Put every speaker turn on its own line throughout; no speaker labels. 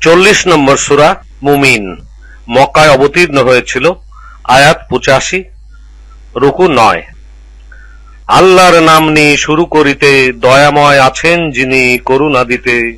চল্লিশ নম্বর সুরা মুমিন। মক্কায় অবতীর্ণ হয়েছিল আয়াত পঁচাশি, রুকু নয়। আল্লাহর নাম নিয়ে শুরু করিতে দয়াময় আছেন যিনি করুণা দিতে।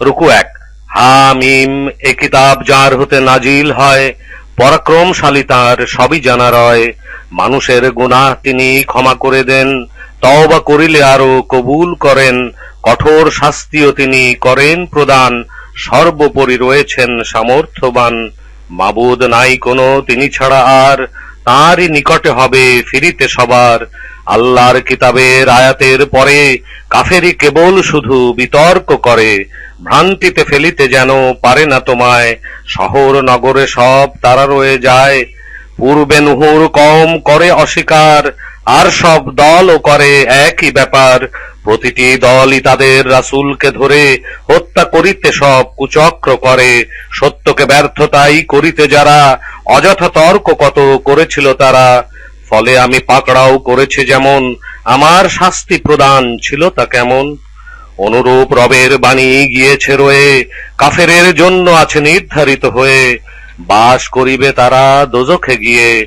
রুকু এক। হামিম এ কিতাব যার হতে নাজিল হয়, পরাক্রমশালী তার সবই জানা রয়। মানুষের গুনাহ তিনি ক্ষমা করে দেন, তওবা করিলে আরও কবুল করেন, কঠোর শাস্তিও তিনি করেন প্রদান। সর্বোপরি রয়েছেন সামর্থ্যবান। মাবুদ নাই কোনো, তিনি ছাড়া আর তাঁরই নিকটে হবে ফিরিতে সবার। আল্লাহর কিতাবের আয়াতের পরে কাফেরি কেবল শুধু বিতর্ক করে। ভ্রান্তিতে ফেলিতে যেন পারে না তোমায়। শহর, নগরে সব তারা রয়ে যায়। পূর্বে নুহুর কম করে অস্বীকার, আর সব দলও করে একই ব্যাপার। প্রতিটি দলই তাদের রাসূলকে ধরে হত্যা করিতে সব কুচক্র করে। সত্যকে ব্যর্থতাই করিতে যারা, অযথা তর্ক কত করেছিল তারা। ফলে আমি পাকড়াও করেছি যেমন, আমার শাস্তি প্রদান ছিল তা কেমন? অনুরূপ রবের বাণী গিয়েছে রয়ে, কাফেরের জন্য আছে নির্ধারিত হয়ে। বাস করিবে তারা দোজখে গিয়ে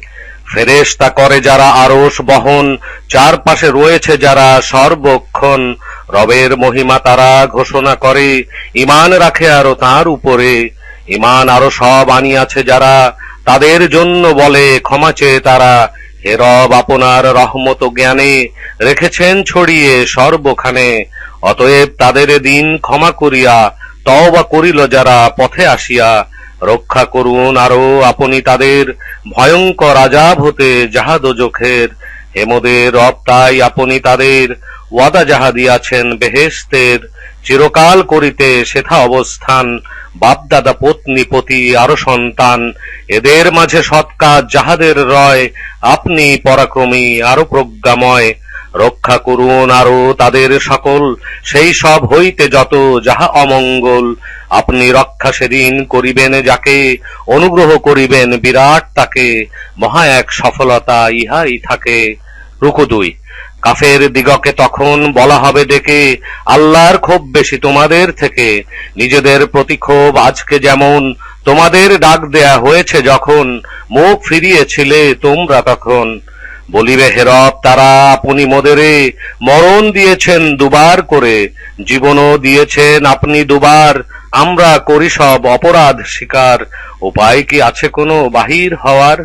ফেরেশতা করে যারা আরশ বহন, চারপাশে রয়েছে যারা সর্বক্ষণ। রবের মহিমা তারা ঘোষণা করে ইমান রাখে আরও তার উপরে। ইমান আরও সব আনিয়াছে যারা তাদের জন্য বলে, ক্ষমা চেয়ে তারা। হে রব, আপনার রহমত জ্ঞানে রেখেছেন ছড়িয়ে সর্বখানে। অতএব তাদের দিন ক্ষমা করিয়া, তওবা করিল যারা পথে আসিয়া। রক্ষা করুন আরও আপনি তাদের ভয়ঙ্কর আজাব হতে যাহা দোজখের হেমদের রব তাই আপনি তাদের ওয়াদা যাহা দিয়াছেন বেহেস্তের চিরকাল করিতে সেথা অবস্থান, বাপদাদা পত্নী পতি আরও সন্তান। এদের মাঝে সৎকাজ যাহাদের রয়, আপনি পরাক্রমী, আরও প্রজ্ঞাময়। রক্ষা করুন আরও তাদের সকল। সেই সব হইতে যত যাহা অমঙ্গল। আপনি রক্ষা সেদিন করিবেন যাকে, অনুগ্রহ করিবেন বিরাট তাকে। মহা এক সফলতা ইহাই থাকে। রুকু দুই। কাফের দিগকে তখন বলা হবে ডেকে, আল্লাহর ক্ষোভ বেশি তোমাদের থেকে। নিজেদের প্রতি ক্ষোভ আজকে যেমন, তোমাদের ডাক দেয়া হয়েছে যখন, মুখ ফিরিয়েছিলে তোমরা তখন। বলিবে হেরব তারা আপনি মোদেরে মরণ দিয়েছেন দুবার করে, জীবনও দিয়েছেন আপনি দুবার, আমরা করি সব অপরাধ স্বীকার উপায় কি আছে কোনো বাহির হওয়ার?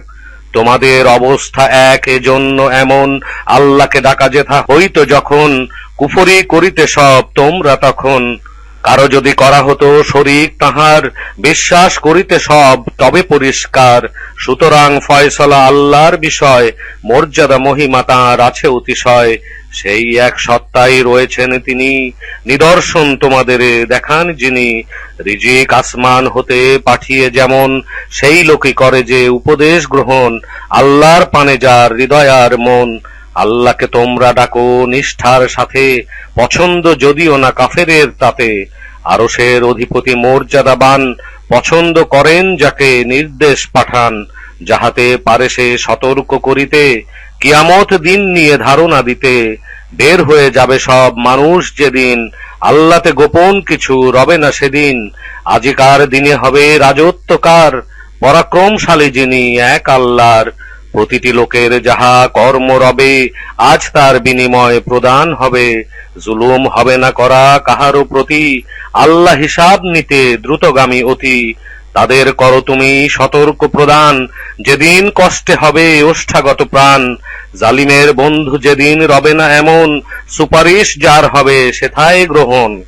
তোমাদের অবস্থা এক, এজন্য এমন আল্লাহকে ডাকা যেথা হইতো যখন, কুফরি করিতে সব তোমরা তখন। কারও যদি করা হতো শরিক, তাহার বিশ্বাস করিতে সব, তবে পরিষ্কার। সুতরাং ফয়সলা আল্লাহর বিষয়, মর্যাদা, মহিমা তাঁর আছে অতিশয়। সেই এক সত্তাই রয়েছেন তিনি। নিদর্শন তোমাদের দেখান যিনি রিজিক আসমান হতে পাঠিয়ে যেমন সেই লোকই করে যে উপদেশ গ্রহণ, আল্লাহর পানে যার হৃদয়ার মন। আল্লাহকে তোমরা ডাকো নিষ্ঠার সাথে, পছন্দ যদিও না কাফেরের তাতে। আরশের অধিপতি মর্যাদাবান, পছন্দ করেন যাকে নির্দেশ পাঠান, যাহাতে পারে সে সতর্ক করিতে, কিয়ামত দিন নিয়ে ধারণা দিতে। বের হয়ে যাবে সব মানুষ যেদিন আল্লাতে গোপন কিছু রবে না সেদিন। আজিকার দিনে হবে রাজত্বকার, পরাক্রমশালী যিনি এক আল্লাহর প্রতিটি লোকের যাহা কর্ম রবে, আজ তার বিনিময় প্রদান হবে। জুলুম হবে না করা কাহারও প্রতি। আল্লাহ হিসাব নিতে দ্রুতগামী অতি। তাদের করো তুমি সতর্ক প্রদান। যেদিন কষ্টে হবে ওষ্ঠাগত প্রাণ। জালিমের বন্ধু যেদিন রবে না এমন, সুপারিশ যার হবে সেথায় গ্রহণ।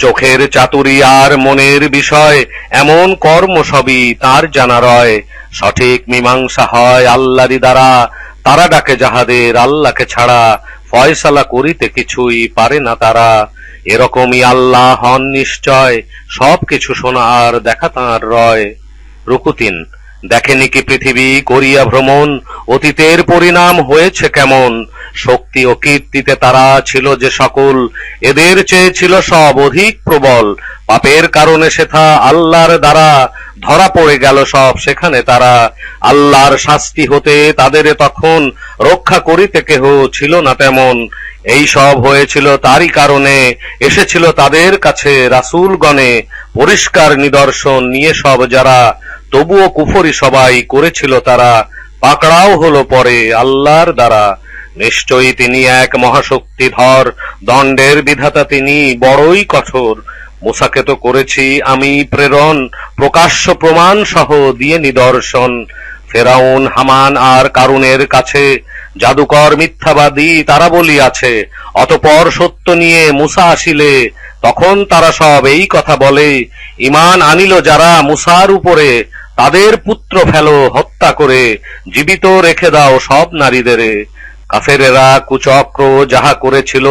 চোখের চাতুরি আর মনের বিষয়, এমন কর্ম সবই তার জানা রয়। সঠিক মীমাংসা হয় আল্লাহরই দ্বারা, তারা ডাকে যাহাদের আল্লাহকে ছাড়া, ফয়সালা করিতে কিছুই পারে না তারা। এরকমই আল্লাহ হন নিশ্চয়, সবকিছু শোনা আর দেখা তাঁর রয়। রুকুতিন দেখেনি কি পৃথিবী, করিয়া ভ্রমণ, অতীতের পরিণাম হয়েছে কেমন? শক্তি ও কীর্তিতে তারা ছিল যে সকল, এদের চেয়ে ছিল সব অধিক প্রবল। পাপের কারণে সেথা আল্লাহর দ্বারা ধরা পড়ে গেল সব, সেখানে তারা আল্লাহর শাস্তি হতে তাদের তখন রক্ষা করিতে কেহ ছিল না তেমন। এই সব হয়েছিল তারই কারণে এসেছিল তাদের কাছে রাসূলগণে পরিষ্কার নিদর্শন নিয়ে সব যারা তবুও কুফরি সবাই করেছিল তারা। পাকড়াও হলো পরে আল্লাহর দ্বারা। নিশ্চয়ই তিনি এক মহাশক্তিধর, দণ্ডের বিধাতা তিনি, বড়ই কঠোর। মুসাকে তো করেছি আমি প্রেরণ, প্রকাশ্য প্রমাণ সহ দিয়ে নিদর্শন। ফেরাউন, হামান আর কারুনের কাছে জাদুকর মিথ্যাবাদী তারা বলিয়াছে, অতপর সত্য নিয়ে মুসা আসিলে, তখন তারা সব এই কথা বলে, ইমান আনিল যারা মুসার উপরে। তাদের পুত্র ফেলো, হত্যা করে, জীবিত রেখে দাও সব নারীদের। কাফেরেরা কুচক্র যাহা করেছিল,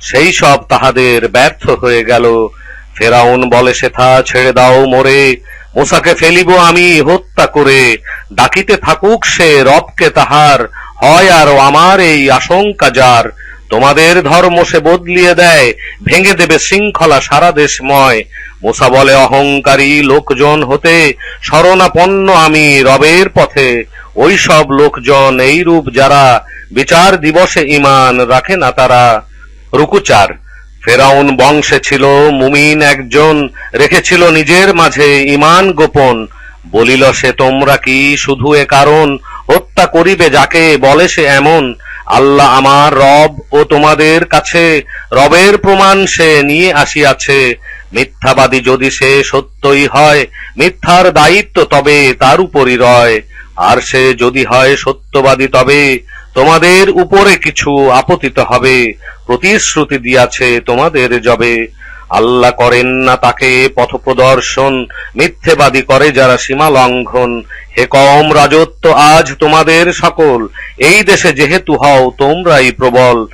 সেই সব তাহাদের ব্যর্থ হয়ে গেল। ফেরাউন বলে, সেথা ছেড়ে দাও মোরে। মুসাকে ফেলিব আমি, হত্যা করে। ডাকিতে থাকুক সে রবকে তাহার। হয় আর আমার এই আশঙ্কা যার। তোমাদের ধর্ম সে বদলিয়ে দেয়, ভেঙে দেবে শৃঙ্খলা সারা দেশময়। মুসা বলে, অহংকারী লোকজন হতে শরণাপন্ন আমি রবের পথে। ওই সব লোকজন এই রূপ যারা বিচার দিবসে ইমান রাখে না তারা রুকুচার ফেরাউন বংশে ছিল, মুমিন একজন রেখেছিল নিজের মাঝে ইমান গোপন। বলিল সে, তোমরা কি শুধু এ কারণ হত্যা করিবে যাকে বলে সে এমন। আল্লাহ আমার রব ও তোমাদের কাছে রবের প্রমাণ সে নিয়ে আসিয়াছে। মিথ্যাবাদী যদি সে সত্যই হয়, মিথ্যার দায়িত্ব তবে তার উপরই রয়। আর সে যদি হয় সত্যবাদী তবে তোমাদের উপরে কিছু আপতিত হবে। প্রতিশ্রুতি দিয়াছে তোমাদের জবে। আল্লাহ করেন না তাকে পথপ্রদর্শন, মিথ্যেবাদী করে যারা সীমা লঙ্ঘন। হে কম রাজত্ব আজ তোমাদের সকল। এই দেশে যেহেতু হও, তোমরাই প্রবল।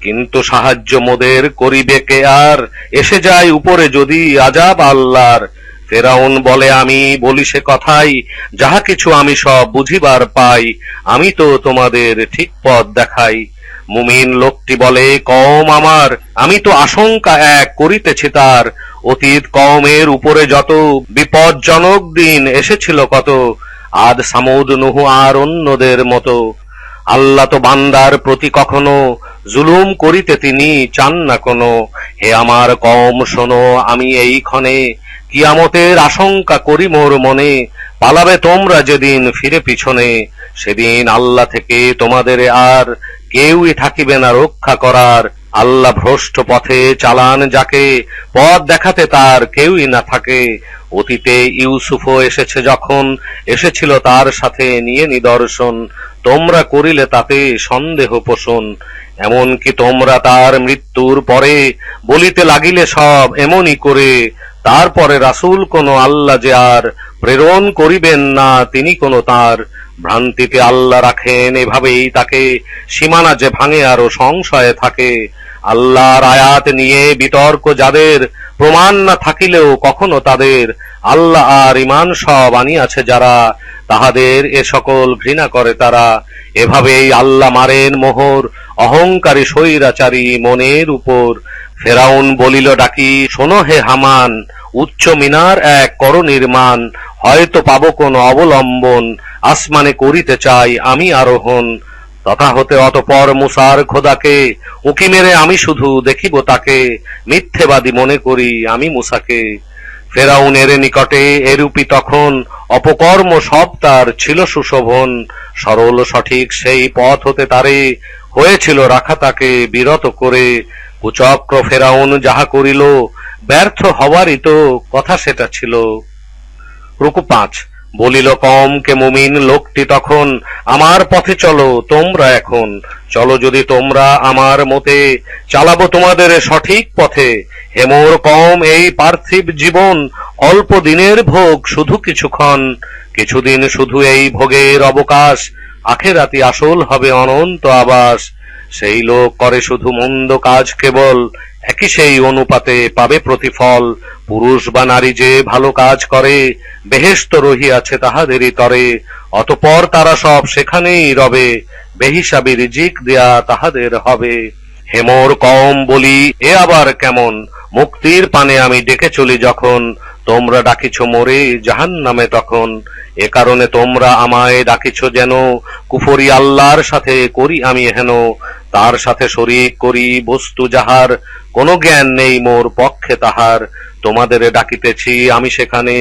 কিন্তু সাহায্য মোদের করিবে কে আর? এসে যায় উপরে যদি আজাব আল্লাহর। ফেরাউন বলে, আমি বলি সে কথাই। যাহা কিছু আমি সব বুঝিবার পাই, আমি তো তোমাদের ঠিক পথ দেখাই। মুমিন লোকটি বলে কম আমার, আমি তো আশঙ্কা এক করিতেছি তার। অতীত কমের উপরে যত বিপজ্জনক দিন এসেছিল কত আদ সামুদ, নুহু আর অন্যদের মতো। আল্লাহ তো বান্দার প্রতি কখনো জুলুম করিতে তিনি চান না কোনো। হে আমার কম শোনো, আমি এই ক্ষণে কিয়ামতের আশঙ্কা করি মোর মনে। পালাবে তোমরা যেদিন ফিরে পিছনে, সেদিন আল্লাহ থেকে তোমাদের আর কেউই থাকিবে না রক্ষা করার। আল্লাহ ভ্রষ্ট পথে চালান যাকে, পথ দেখাতে তার কেউই না থাকে। অতীতে ইউসুফও এসেছে যখন, এসেছিল তার সাথে নিয়ে নিদর্শন। তোমরা করিলে তাতে সন্দেহ পোষণ। এমনকি তোমরা তার মৃত্যুর পরে বলিতে লাগিলে সব এমনই করে। তারপরে রাসূল কোন আল্লাহ যে আর প্রেরণ করিবেন না, তিনি কোন তার। ভ্রান্তিতে আল্লাহ রাখেন, এভাবেই তাকে সীমানা যে ভাঙে আরও সংশয়ে থাকে। আল্লাহর আয়াত নিয়ে বিতর্ক যাদের, প্রমাণ না থাকিলেও কখনো তাদের। আল্লাহ আর ইমান সব আনিয়াছে যারা, তাহাদের এ সকল ঘৃণা করে তারা। এভাবেই আল্লাহ মারেন মোহর, অহংকারী স্বৈরাচারী মনের উপর। ফেরাউন বলিল ডাকি, শোনো হে হামান, উচ্চ মিনার এক কর নির্মাণ হয়তো পাবো কোন অবলম্বন, আসমানে করিতে চাই আমি আরোহণ। তথা হতে অতপর মুসার খোদাকে, উকি মেরে আমি শুধু দেখিব তাকে। মিথ্যেবাদী মনে করি আমি মুসাকে। ফেরাউনের নিকটে এরূপি তখন অপকর্ম সব তার ছিল সুশোভন। সরল সঠিক সেই পথ হতে তারে হয়েছিল রাখা তাকে বিরত করে। কুচক্র ফেরাউন যাহা করিল, ব্যর্থ হওয়ারই তো কথা সেটা ছিল। রুকু পাঁচ বলিল, কম কে মুমিন লোকটি তখন, আমার পথে চলো তোমরা এখন। চলো যদি তোমরা আমার মতে চালাবো তোমাদের সঠিক পথে। হেমোর কম এই পার্থিব জীবন, অল্প দিনের ভোগ শুধু কিছুক্ষণ। কিছুদিন শুধু এই ভোগের অবকাশ আখেরাতি আসল হবে অনন্ত আবাস। সেই লোক করে শুধু মন্দ কাজ কেবল একই সেই অনুপাতে পাবে প্রতিফল। পুরুষ বা নারী যে ভালো কাজ করে বেহেস্ত রহিয়াছে তাহাদেরই তরে। অতপর তারা সব সেখানেই রবে, বেহিসাবি রিজিক দেয়া তাহাদের হবে। হেমর কম বলি, এ আবার কেমন? মুক্তির পানে আমি ডেকে চলি যখন, তোমরা ডাকিছ মোরে জাহান নামে তখন। এ কারণে তোমরা আমায় ডাকিছ যেন, কুফরি আল্লাহর সাথে করি আমি হেন। তার সাথে শরিক করি বস্তু যাহার কোনো জ্ঞান নেই মোর পক্ষে তাহার। তোমাদের ডাকিতেছি আমি সেখানে।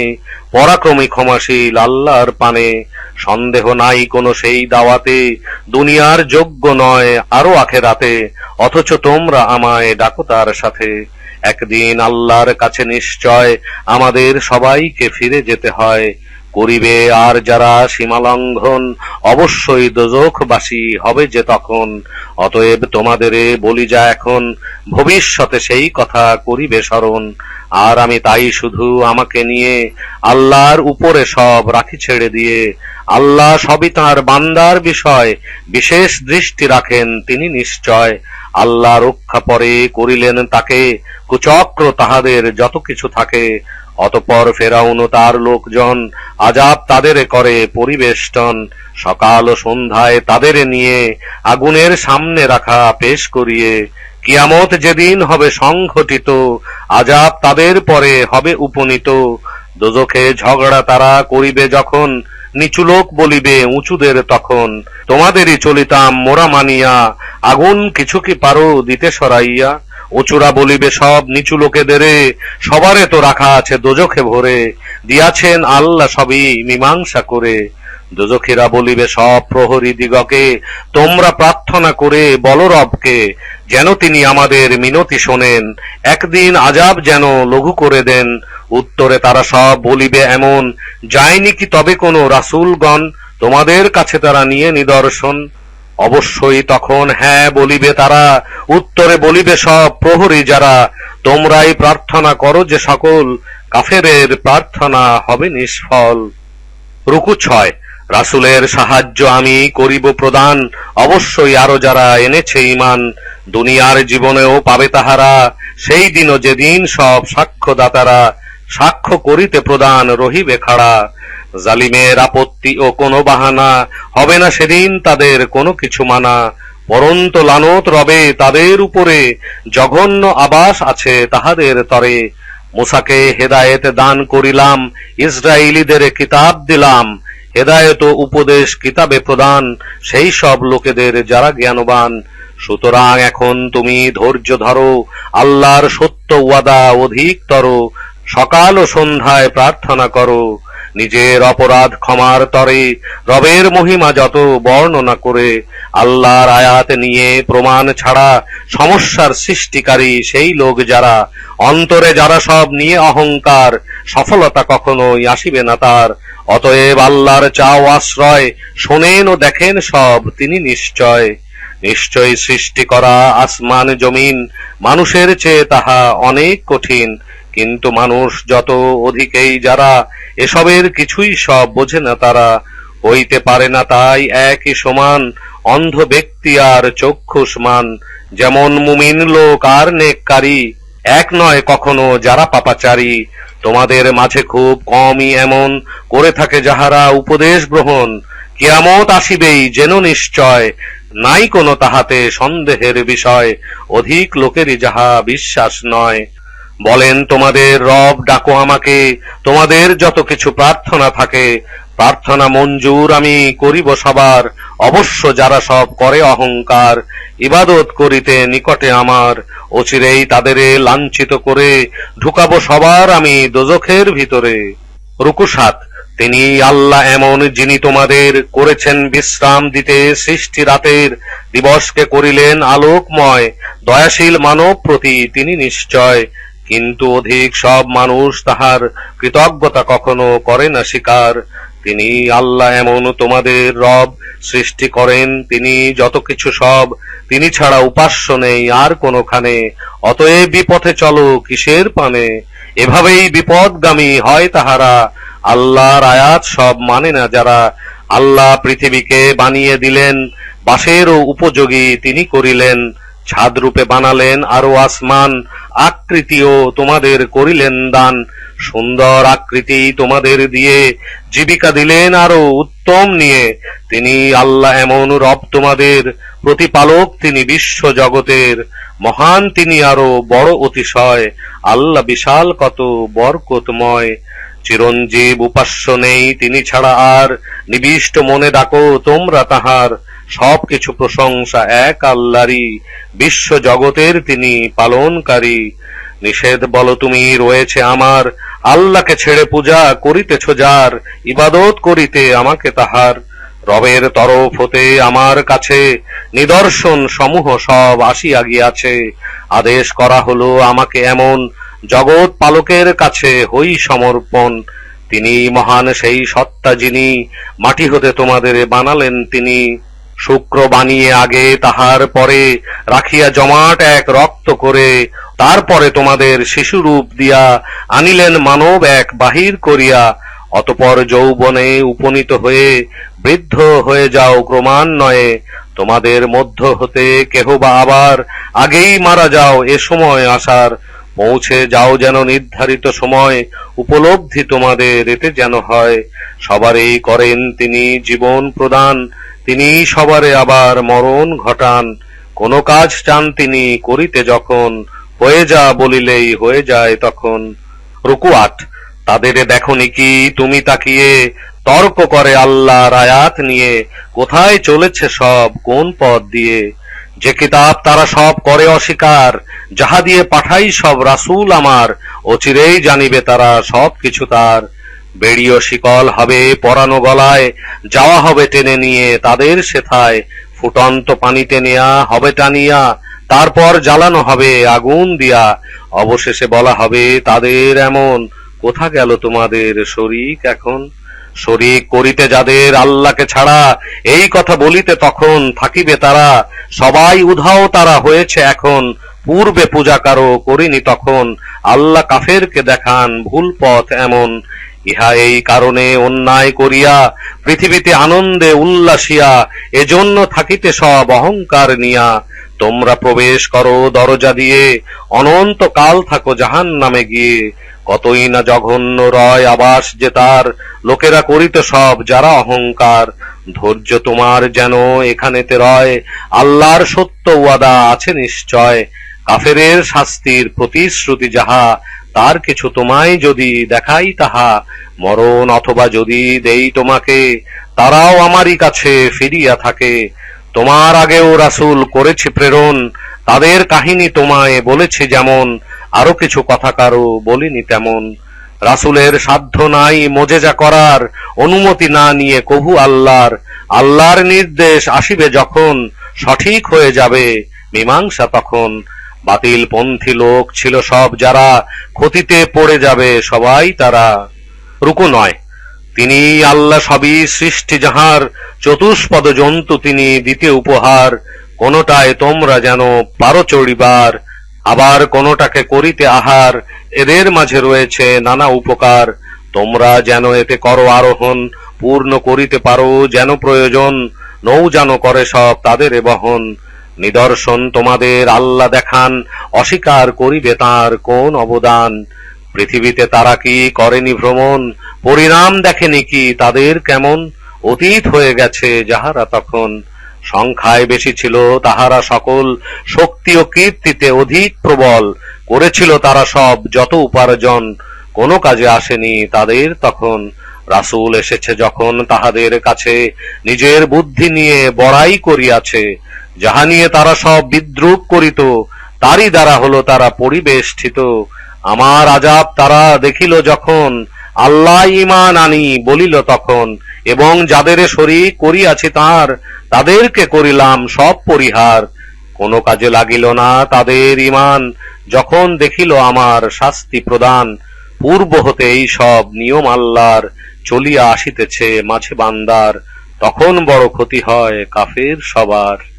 পরাক্রমী ক্ষমাশীল আল্লাহর পানে। সন্দেহ নাই কোনো সেই দাওয়াতে। দুনিয়ার যোগ্য নয় আরও আখেরাতে। অথচ তোমরা আমায় ডাকো তার সাথে। একদিন আল্লাহর কাছে নিশ্চয় আমাদের সবাইকে ফিরে যেতে হয়। করিবে আর যারা সীমালঙ্ঘন, অবশ্যই দোজখবাসী হবে যে তখন। অতএব তোমাদেরে বলি যা এখন, ভবিষ্যতে সেই কথা করিবে স্মরণ। আর আমি তাই শুধু আমাকে নিয়ে আল্লাহর উপরে সব রাখি ছেড়ে দিয়ে, আল্লাহ সবই তাঁর বান্দার বিষয়, বিশেষ দৃষ্টি রাখেন তিনি নিশ্চয়। আল্লাহ রক্ষা পরে করিলেন তাকে, কুচক্র তাহাদের যত কিছু থাকে অতপর ফেরাউন ও তার লোকজন আজাব তাদের করে পরিবেষ্টন। সকাল সন্ধ্যায় তাদের নিয়ে আগুনের সামনে রাখা পেশ করিয়ে কিয়ামত যেদিন হবে সংঘটিত, আজাব তাদের পরে হবে উপনীত। দোজখে ঝগড়া তারা করিবে যখন, নিচু লোক বলিবে, উঁচুদের তখন তোমাদেরই চলিতাম মোরা মানিয়া, আগুন কিছু কি পারো দিতে সরাইয়া? উঁচুরা বলিবে, সব নিচু লোকেদেরে সবারে তো রাখা আছে দোজখে ভরে। দিয়াছেন আল্লাহ সবই মীমাংসা করে। দোজখীরা বলিবে, সব প্রহরী দিগকে, তোমরা প্রার্থনা করে বলরবকে যেন তিনি আমাদের মিনতি শোনেন। একদিন আজাব যেন লঘু করে দেন। উত্তরে তারা সব বলিবে, এমন, যায়নি কি তবে কোনো রাসূলগণ? তোমাদের কাছে তারা নিয়ে নিদর্শন। অবশ্যই তখন হ্যাঁ বলিবে তারা, উত্তরে বলিবে সব প্রহরী যারা, তোমরাই প্রার্থনা করো যে সকল কাফেরের প্রার্থনা হবে নিষ্ফল। রুকু ছয়, রাসুলের সাহায্য আমি করিব প্রদান, অবশ্যই আরও যারা এনেছে ইমান দুনিয়ার জীবনেও পাবে তাহারা, সেই দিনও যেদিন সব সাক্ষ্যদাতারা সাক্ষ্য করিতে প্রদান রহিবে খাড়া। জালিমের আপত্তি ও কোনো বাহানা হবে না সেদিন তাদের কোনো কিছু মানা। পরন্ত লানত রবে তাদের উপরে, জঘন্য আবাস আছে তাহাদের তরে। মুসাকে হেদায়েত দান করিলাম ইসরায়েলিদের কিতাব দিলাম। হেদায়েত উপদেশ কিতাবে প্রদান, সেই সব লোকেদের যারা জ্ঞানবান। সুতরাং এখন তুমি ধৈর্য ধরো, আল্লাহর সত্য ওয়াদা অধিকতর সকাল ও সন্ধ্যায় প্রার্থনা করো। নিজের অপরাধ ক্ষমার তরে রবের মহিমা যত বর্ণনা করে, আল্লাহর আয়াত নিয়ে প্রমাণ ছাড়া সমস্যার সৃষ্টিকারী সেই লোক যারা, অন্তরে যারা সব নিয়ে অহংকার, সফলতা কখনোই আসিবে না তার। অতএব আল্লাহর চাও আশ্রয়, শোনেন ও দেখেন সব, তিনি নিশ্চয়। নিশ্চয় সৃষ্টি করা আসমান জমিন, মানুষের চেয়ে তাহা অনেক কঠিন। কিন্তু মানুষ যত অধিকেই যারা, এসবের কিছুই সব বোঝে না তারা। হইতে পারে না তাই একই সমান, অন্ধ ব্যক্তি আর চক্ষুষ্মান যেমন মুমিন লোক আর নেককারী, এক নয় কখনো যারা পাপাচারী। তোমাদের মাঝে খুব কমই এমন করে থাকে যাহারা উপদেশ গ্রহণ। কিয়ামত আসিবেই যেন নিশ্চয়, নাই কোনো তাহাতে সন্দেহের বিষয়। অধিক লোকেরই যাহা বিশ্বাস নয়। বলেন, তোমাদের রব ডাকো আমাকে, তোমাদের যত কিছু প্রার্থনা থাকে, প্রার্থনা মঞ্জুর আমি করিব সবার। অবশ্য যারা সব করে অহংকার, ইবাদত করিতে নিকটে আমার, অচিরেই তাদের লাঞ্ছিত করে ঢুকাব সবার আমি দোজখের ভিতরে। রুকুসাত তিনি আল্লাহ এমন যিনি তোমাদের করেছেন বিশ্রাম দিতে সৃষ্টি রাতের দিবসকে করিলেন আলোকময়, দয়াশীল মানব প্রতি তিনি নিশ্চয়। কিন্তু অধিক সব মানুষ তাহার কৃতজ্ঞতা কখনো করে না স্বীকার। তিনি আল্লাহ এমন তোমাদের রব সৃষ্টি করেন, তিনি যত কিছু সব, তিনি ছাড়া উপাস্য নেই আর কোনোখানে। অতএব বিপথে চলো কিসের পানে? এভাবেই বিপদগামী হয় তাহারা। আল্লাহর আয়াত সব মানে না যারা। আল্লাহ পৃথিবীকে বানিয়ে দিলেন বাসেরও উপযোগী তিনি করিলেন। ছাদ রূপে বানালেন আরও আসমান আকৃতিও তোমাদের করিলেন দান। সুন্দর আকৃতি তোমাদের দিয়ে জীবিকা দিলেন আরও উত্তম নিয়ে। তিনি আল্লাহ এমন রব তোমাদের, প্রতিপালক তিনি বিশ্ব জগতের। মহান তিনি আরও বড় অতিশয়, আল্লাহ বিশাল কত বরকতময়। চিরঞ্জীব উপাস্য নেই, তিনি ছাড়া আর নিবিষ্ট মনে ডাকো তোমরা তাহার। সবকিছু প্রশংসা এক আল্লাহরই। বিশ্ব জগতের তিনি পালনকারী। নিষেধ বলো তুমি, রয়েছে আমার। আল্লাহকে ছেড়ে পূজা করিতেছ যার, ইবাদত করিতে আমাকে তাহার। রবের তরফ হতে আমার কাছে নিদর্শন সমূহ সব আসিয়া গিয়াছে। আদেশ করা হলো, আমাকে এমন জগৎ পালকের কাছে হই সমর্পণ। তিনি মহান সেই সত্তা যিনি, মাটি হতে তোমাদের বানালেন তিনি। শুক্র বানিয়ে আগে তাহার পরে রাখিয়া জমাট এক রক্ত করে, তারপরে তোমাদের শিশুরূপ দিয়া আনিলেন মানব এক বাহির করিয়া। অতপর যৌবনে উপনীত হয়ে বৃদ্ধ হয়ে যাও ক্রমান্বয়ে, তোমাদের মধ্য হতে কেহ বা আবার আগেই মারা যাও এ সময় আসার। পৌঁছে যাও যেন নির্ধারিত সময়, উপলব্ধি তোমাদের এতে যেন হয়। সবারই করেন তিনি জীবন প্রদান তিনি সবারে আবার মরণ ঘটান। কোন কাজ চান তিনি করিতে যখন, হয়ে যা বলিলেই হয়ে যায় তখন। রুকু আট তাদের দেখনি কি, তুমি তাকিয়ে তর্ক করে আল্লাহর আয়াত নিয়ে, কোথায় চলেছে সব, কোন পথ দিয়ে? যে কিতাব তারা সব করে অস্বীকার, যাহা দিয়ে পাঠাই সব রাসূল আমার, অচিরেই জানিবে তারা সব কিছু তার। বেড়িও শিকল হবে পরানো গলায়, যাওয়া হবে টেনে নিয়ে তাদের সেথায়, ফুটন্ত পানিতে নেয়া হবে টানিয়া, তারপর জ্বালানো হবে আগুন দিয়া, অবশেষে বলা হবে তাদের এমন, কোথা গেল তোমাদের শরিক এখন? শরিক করিতে যাদের আল্লাহকে ছাড়া, এই কথা বলিতে তখন থাকিবে তারা, সবাই উধাও তারা হয়েছে এখন, পূর্বে পূজা কারও করিনি তখন, আল্লাহ কাফেরকে দেখান ভুল পথ এমন ইহা এই কারণে অন্যায় করিয়া পৃথিবীতে আনন্দে উল্লাসিয়া এজন্য থাকিতে সব অহংকার নিয়া। তোমরা প্রবেশ করো দরজা দিয়ে অনন্ত কাল থাকো জাহান নামে গিয়ে। কতই না জঘন্য রয় আবাস যে তার, লোকেরা করিত সব যারা অহংকার। ধৈর্য তোমার যেন এখানেতে রয়, আল্লাহর সত্য ওয়াদা আছে নিশ্চয়। কাফেরের শাস্তির প্রতিশ্রুতি যাহা তার কিছু তোমায় যদি দেখাই তাহা মরণ অথবা যদি দেই তোমাকে, তারাও আমারই কাছে ফিরিয়া থাকে। তোমার আগেও রাসূল করেছি প্রেরণ, তাদের কাহিনী তোমায় বলেছি যেমন, আরও কিছু কথা কারও বলিনি তেমন। রাসূলের সাধ্য নাই মোজেজা করার, অনুমতি না নিয়ে কভু আল্লাহর আল্লাহর নির্দেশ আসিবে যখন, সঠিক হয়ে যাবে মীমাংসা তখন। বাতিল পন্থী লোক ছিল সব যারা, ক্ষতিতে পড়ে যাবে সবাই তারা। রুকু নয়, তিনি আল্লাহ সবই সৃষ্টি যাহার, চতুষ্পদ জন্তু তিনি দিতে উপহার। কোনটায় তোমরা যেন পারো চড়িবার, আবার কোনটাকে করিতে আহার, এদের মাঝে রয়েছে নানা উপকার। তোমরা যেন এতে করো আরোহণ, পূর্ণ করিতে পারো যেন প্রয়োজন, নৌ যেন করে সব তাদের বহন। নিদর্শন তোমাদের আল্লাহ দেখান, অস্বীকার করিবে তার কোন অবদান। পৃথিবীতে তারা কি করেনি ভ্রমণ? পরিণাম দেখেনি কি তাদের কেমন? অতীত হয়ে গেছে যাহারা তখন। সংখ্যায় বেশি ছিল তাহারা সকল, শক্তি ও কীর্তিতে অধিক প্রবল। করেছিল তারা সব যত উপার্জন। কোনো কাজে আসেনি তাদের তখন। রাসূল এসেছে যখন তাহাদের কাছে নিজের বুদ্ধি নিয়ে বড়াই করিয়াছে। যাহা নিয়ে তারা সব বিদ্রুপ করিত, তারই দ্বারা হলো তারা পরিবেষ্টিত। আমার আজাব তারা দেখিল যখন, আল্লাহ ইমান আনি বলিল তখন, এবং যাদের শরীর করিয়াছি তার, তাদেরকে করিলাম সব পরিহার। কোনো কাজে লাগিল না তাদের ইমান যখন দেখিল আমার শাস্তি প্রদান। পূর্ব হতে এই সব নিয়ম আল্লাহর চলিয়া আসিতেছে মাঝে বান্দার, তখন বড় ক্ষতি হয় কাফের সবার।